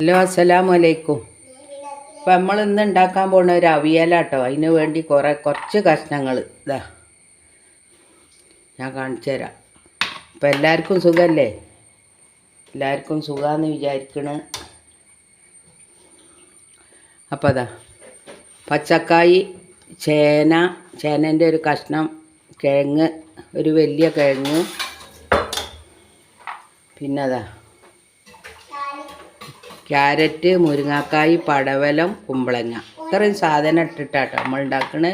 Hello അസ്സലാമു അലൈക്കും അപ്പം നമ്മൾ ഇന്ന് ഉണ്ടാക്കാൻ പോകുന്ന ഒരു അവിയലാട്ടോ. അതിന് വേണ്ടി കുറേ കുറച്ച് കഷ്ണങ്ങൾ ഇതാ ഞാൻ കാണിച്ചു തരാം. അപ്പം എല്ലാവർക്കും സുഖമല്ലേ എല്ലാവർക്കും സുഖമെന്ന് വിചാരിക്കണ. അപ്പം അതാ പച്ചക്കായി ചേന ചേനന്റെ ഒരു കഷ്ണം കിഴങ്ങ് ഒരു വലിയ കിഴങ്ങ്. പിന്നെ അതാ ക്യാരറ്റ് മുരിങ്ങാക്കായി പടവലം കുമ്പളങ്ങ. ഇത്രയും സാധനം ഇട്ടിട്ടാട്ടോ നമ്മൾ ഉണ്ടാക്കണ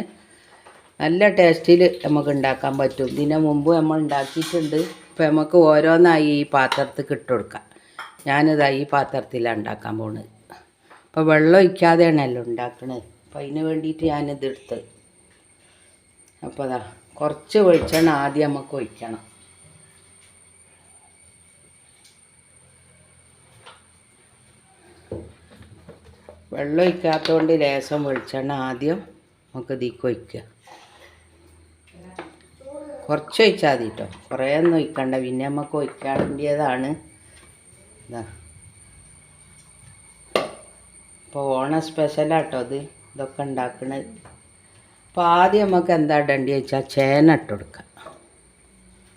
നല്ല ടേസ്റ്റിൽ നമുക്ക് ഉണ്ടാക്കാൻ പറ്റും. ഇതിന് മുമ്പ് നമ്മൾ ഉണ്ടാക്കിയിട്ടുണ്ട്. ഇപ്പം നമുക്ക് ഓരോന്നായി ഈ പാത്രത്തിൽ കിട്ടുകൊടുക്കാം കൊടുക്കാം. ഞാനിതാ ഈ പാത്രത്തിലാണ് ഉണ്ടാക്കാൻ പോണത്. അപ്പോൾ വെള്ളം ഒഴിക്കാതെയാണല്ലോ ഉണ്ടാക്കണത് അപ്പം അതിന് വേണ്ടിയിട്ട് ഞാനിത് എടുത്ത് അപ്പോൾ അതാ കുറച്ച് വെളിച്ചെണ്ണ ആദ്യം നമുക്ക് ഒഴിക്കണം. വെള്ളം ഒഴിക്കാത്തതുകൊണ്ട് ലേശം വെളിച്ചെണ്ണ ആദ്യം നമുക്ക് ഇതിക്ക് ഒഴിക്കുക. കുറച്ച് ഒഴിച്ചാൽ മതി കേട്ടോ കുറേ ഒന്നും ഒഴിക്കണ്ട. പിന്നെ നമുക്ക് ഒഴിക്കാണ്ടിയതാണ് ഇതാ. ഇപ്പോൾ ഓണ സ്പെഷ്യലാട്ടോ അത് ഇതൊക്കെ ഉണ്ടാക്കണത് അപ്പോൾ ആദ്യം നമുക്ക് എന്താ ഇടേണ്ടി വെച്ചാൽ ചേന ഇട്ട്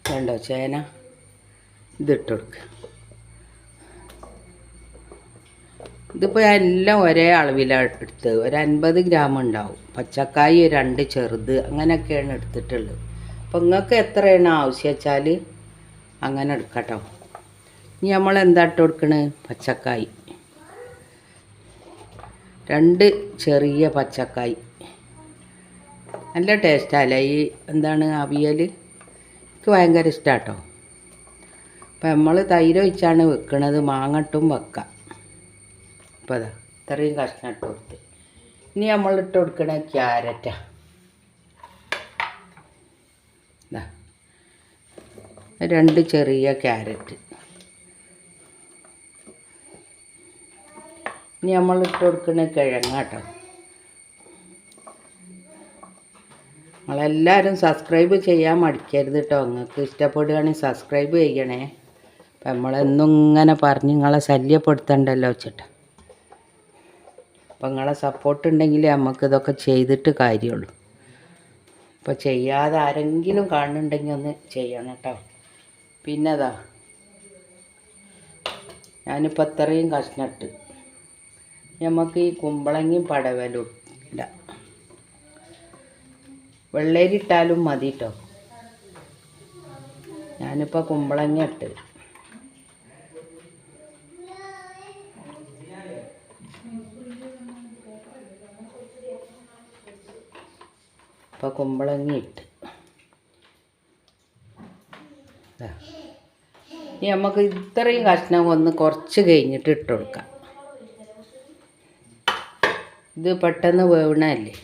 വേണ്ടോ ചേന ഇതിട്ട് കൊടുക്കുക ഇതിപ്പോൾ എല്ലാം ഒരേ അളവിലാണ് എടുത്ത്. ഒരു അൻപത് ഗ്രാം ഉണ്ടാവും. പച്ചക്കായി രണ്ട് ചെറുത് അങ്ങനെയൊക്കെയാണ് എടുത്തിട്ടുള്ളത്. അപ്പോൾ നിങ്ങൾക്ക് എത്രയാണ് ആവശ്യം വെച്ചാൽ അങ്ങനെ എടുക്കട്ടോ. ഇനി നമ്മൾ എന്താ ഇട്ട് കൊടുക്കണത് പച്ചക്കായി. രണ്ട് ചെറിയ പച്ചക്കായി. നല്ല ടേസ്റ്റാല്ല ഈ എന്താണ് അവിയൽ എനിക്ക് ഭയങ്കര ഇഷ്ടമാട്ടോ അപ്പം നമ്മൾ തൈര് ഒഴിച്ചാണ് വെക്കുന്നത് മാങ്ങട്ടും വെക്കാം. ഇപ്പോൾ അതാ ഇത്രയും കഷ്ണം ഇട്ട് കൊടുത്ത്. ഇനി നമ്മൾ ഇട്ട് കൊടുക്കണ ക്യാരറ്റാ. രണ്ട് ചെറിയ ക്യാരറ്റ്. ഇനി നമ്മൾ ഇട്ട് കൊടുക്കണ കിഴങ്ങാട്ടോ നിങ്ങളെല്ലാവരും സബ്സ്ക്രൈബ് ചെയ്യാൻ മടിക്കരുത് കേട്ടോ നിങ്ങൾക്ക് ഇഷ്ടപ്പെടുകയാണെങ്കിൽ സബ്സ്ക്രൈബ് ചെയ്യണേ. അപ്പം നമ്മളെന്നും ഇങ്ങനെ പറഞ്ഞ് നിങ്ങളെ ശല്യപ്പെടുത്തണ്ടല്ലോ വെച്ചിട്ട്. അപ്പം നിങ്ങളെ സപ്പോർട്ട് ഉണ്ടെങ്കിൽ നമുക്ക് ഇതൊക്കെ ചെയ്തിട്ട് കാര്യമുള്ളൂ ഇപ്പോൾ ചെയ്യാതെ ആരെങ്കിലും കാണുന്നുണ്ടെങ്കിൽ ഒന്ന് ചെയ്യണം കേട്ടോ. പിന്നെ അതാ ഞാനിപ്പോൾ അത്രയും കഷ്ണിട്ട്. നമുക്ക് ഈ കുമ്പളങ്ങയും പടവലും ഇല്ല വെള്ളരിട്ടാലും മതി കേട്ടോ ഞാനിപ്പോൾ കുമ്പളങ്ങ ഇട്ട് ഇപ്പോൾ കുമ്പളങ്ങി ഇട്ട് ഇനി നമുക്ക് ഇത്രയും കഷ്ണം ഒന്ന് കുറച്ച് കഴിഞ്ഞിട്ട് ഇട്ട് കൊടുക്കാം. ഇത് പെട്ടെന്ന് വേവണല്ലേ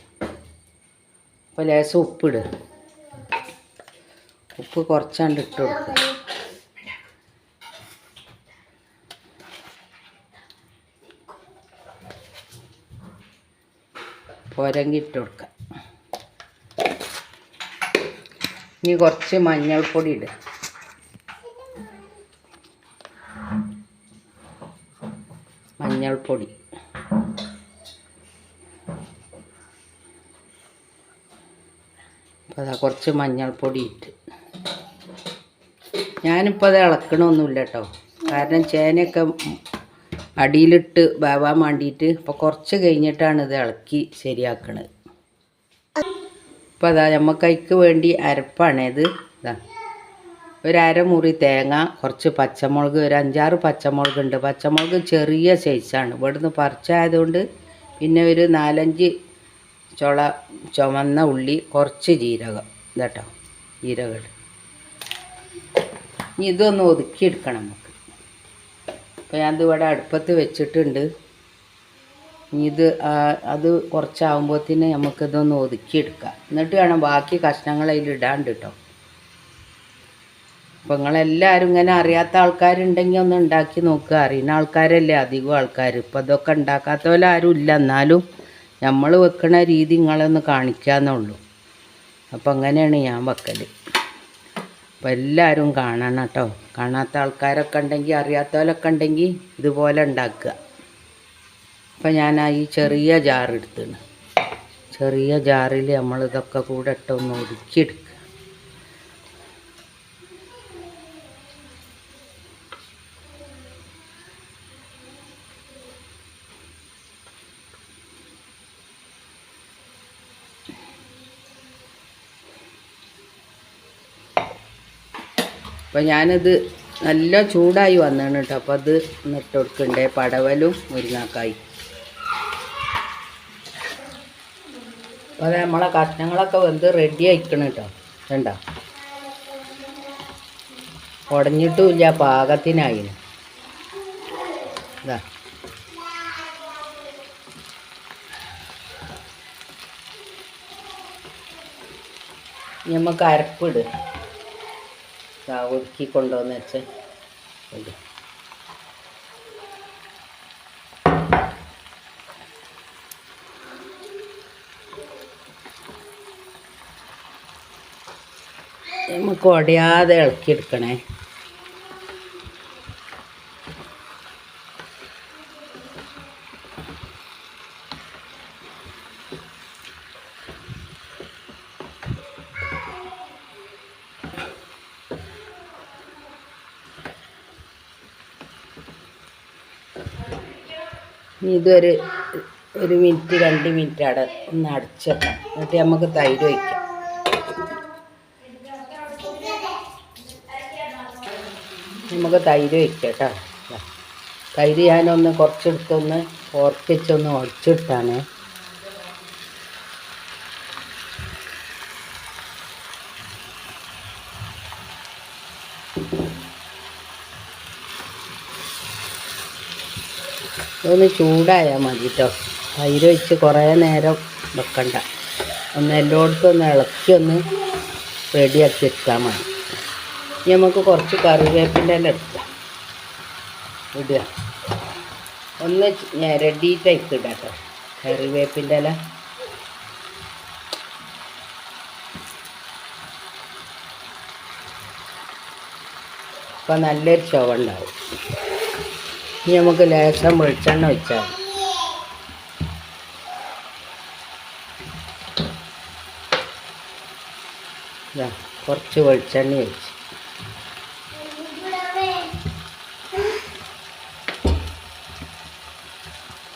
അപ്പോൾ ലേശം ഉപ്പിട്. ഉപ്പ് കുറച്ചാണ്ട് ഇട്ട് കൊടുക്കുക പോരെങ്കിൽ ഇട്ട് കൊടുക്കാം. ഇനി കുറച്ച് മഞ്ഞൾപ്പൊടി ഇടുക മഞ്ഞൾപ്പൊടി. അപ്പോൾ അതാ കുറച്ച് മഞ്ഞൾപ്പൊടി ഇട്ട്. ഞാനിപ്പോൾ അത് ഇളക്കണമൊന്നുമില്ല കേട്ടോ കാരണം ചേനയൊക്കെ അടിയിലിട്ട് വേവാൻ വേണ്ടിയിട്ട് ഇപ്പോൾ കുറച്ച് കഴിഞ്ഞിട്ടാണ് ഇത് ഇളക്കി ശരിയാക്കണത്. ഇപ്പോൾ അതാ നമ്മക്കൈക്ക് വേണ്ടി അരപ്പാണ് ഇത്. ഇതാ. ഒരു അരമുറി തേങ്ങ കുറച്ച് പച്ചമുളക് ഒരു അഞ്ചാറ് പച്ചമുളക് ഉണ്ട്. പച്ചമുളക് ചെറിയ സൈസാണ് ഇവിടുന്ന് പറിച്ചായതുകൊണ്ട് പിന്നെ ഒരു നാലഞ്ച് ചുള ചുമന്ന ഉള്ളി കുറച്ച് ജീരകം. ഇതട്ടോ ജീരകം. ഇനി ഇതൊന്ന് ഒതുക്കിയെടുക്കണം നമുക്ക്. അപ്പോൾ ഞാനിത് ഇവിടെ അടുപ്പത്ത് വെച്ചിട്ടുണ്ട്. ഇത് അത് കുറച്ചാകുമ്പോഴത്തേന് നമുക്കിതൊന്ന് ഒതുക്കിയെടുക്കാം. എന്നിട്ട് വേണം ബാക്കി കഷ്ണങ്ങൾ അതിൽ ഇടാണ്ട് കേട്ടോ അപ്പോൾ നിങ്ങളെല്ലാവരും ഇങ്ങനെ അറിയാത്ത ആൾക്കാരുണ്ടെങ്കിൽ ഒന്ന് ഉണ്ടാക്കി നോക്കുക അറിയുന്ന ആൾക്കാരല്ലേ അധികം ആൾക്കാർ ഇപ്പോൾ ഇതൊക്കെ ഉണ്ടാക്കാത്തവരാരും ഇല്ല. എന്നാലും നമ്മൾ വെക്കണ രീതി നിങ്ങളൊന്ന് കാണിക്കാന്നുള്ളൂ അപ്പോൾ അങ്ങനെയാണ് ഞാൻ വെക്കൽ അപ്പോൾ എല്ലാവരും കാണണം കേട്ടോ കാണാത്ത ആൾക്കാരൊക്കെ ഉണ്ടെങ്കിൽ അറിയാത്തവരൊക്കെ ഉണ്ടെങ്കിൽ ഇതുപോലെ ഉണ്ടാക്കുക. അപ്പം ഞാൻ ആ ഈ ചെറിയ ജാർ എടുത്തിന് ചെറിയ ജാറിൽ നമ്മൾ ഇതൊക്കെ കൂടെ ഇട്ടൊന്ന് ഒതുക്കിയെടുക്കുക അപ്പം ഞാനിത് നല്ല ചൂടായി വന്നാണ് കേട്ടോ. അപ്പോൾ അത് ഇട്ട് കൊടുക്കണ്ടേ? പടവലും മുരിങ്ങാക്കായി. അത് നമ്മളെ കഷ്ണങ്ങളൊക്കെ വെന്ത് റെഡി ആയിക്കണം കേട്ടോ വേണ്ട ഉടഞ്ഞിട്ടുമില്ല പാകത്തിനായിന് ഇതാ. നമുക്ക് അരപ്പിട് ഒതുക്കി കൊണ്ടുവന്ന് വെച്ച്. ഇട്. നമുക്ക് ഉടയാതെ ഇളക്കിയെടുക്കണേ ഇതൊരു ഒരു മിനിറ്റ് രണ്ട് മിനിറ്റ് അട ഒന്ന് അടച്ചേക്കാം. എന്നിട്ട് നമുക്ക് തൈര് വയ്ക്കാം. നമുക്ക് തൈര് വയ്ക്കാം കേട്ടോ. തൈര് ഞാനൊന്ന് കുറച്ചെടുത്തൊന്ന് ഓർക്കിച്ചൊന്ന് ഉടച്ചെടുത്താണ് ഒന്ന് ചൂടായാൽ മതി കേട്ടോ തൈര് വെച്ച് കുറേ നേരം വെക്കണ്ട. ഒന്ന് എല്ലായിടത്തും ഒന്ന് ഇളക്കി ഒന്ന് റെഡിയാക്കി എടുത്താൽ മതി. നമുക്ക് കുറച്ച് കറിവേപ്പിന്റെ എല്ലാം എടുക്കാം ഇടുക. ഒന്ന് റെഡി ടൈപ്പ് കേട്ടോ. കറിവേപ്പിന്റെ ഇല. അപ്പം നല്ലൊരു ചുവ ഉണ്ടാവും ഇനി നമുക്ക് ലേശം വെളിച്ചെണ്ണ വെച്ചാൽ. കുറച്ച് വെളിച്ചെണ്ണ ഒഴിച്ച്.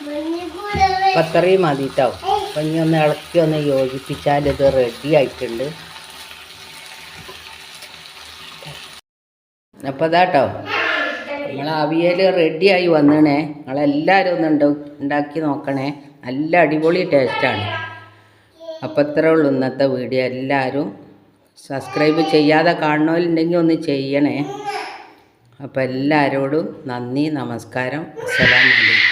അപ്പം അത്രയും മതി കേട്ടോ അപ്പം ഇനി ഒന്ന് ഇളക്കി ഒന്ന് യോജിപ്പിച്ചാൽ ഇത് റെഡി ആയിട്ടുണ്ട്. അപ്പോൾ അതാട്ടോ നമ്മൾ അവിയൽ റെഡിയായി വന്നണേ. നിങ്ങളെല്ലാവരും ഒന്ന് ഉണ്ട ഉണ്ടാക്കി നോക്കണേ. നല്ല അടിപൊളി ടേസ്റ്റാണ് അപ്പോൾ ഇത്രേ ഉള്ളൂ ഇന്നത്തെ വീഡിയോ എല്ലാവരും സബ്സ്ക്രൈബ് ചെയ്യാതെ കാണണമെന്നുണ്ടെങ്കിൽ ഒന്ന് ചെയ്യണേ. അപ്പോൾ എല്ലാവരോടും നന്ദി നമസ്കാരം. അസ്സലാമു അലൈക്കും.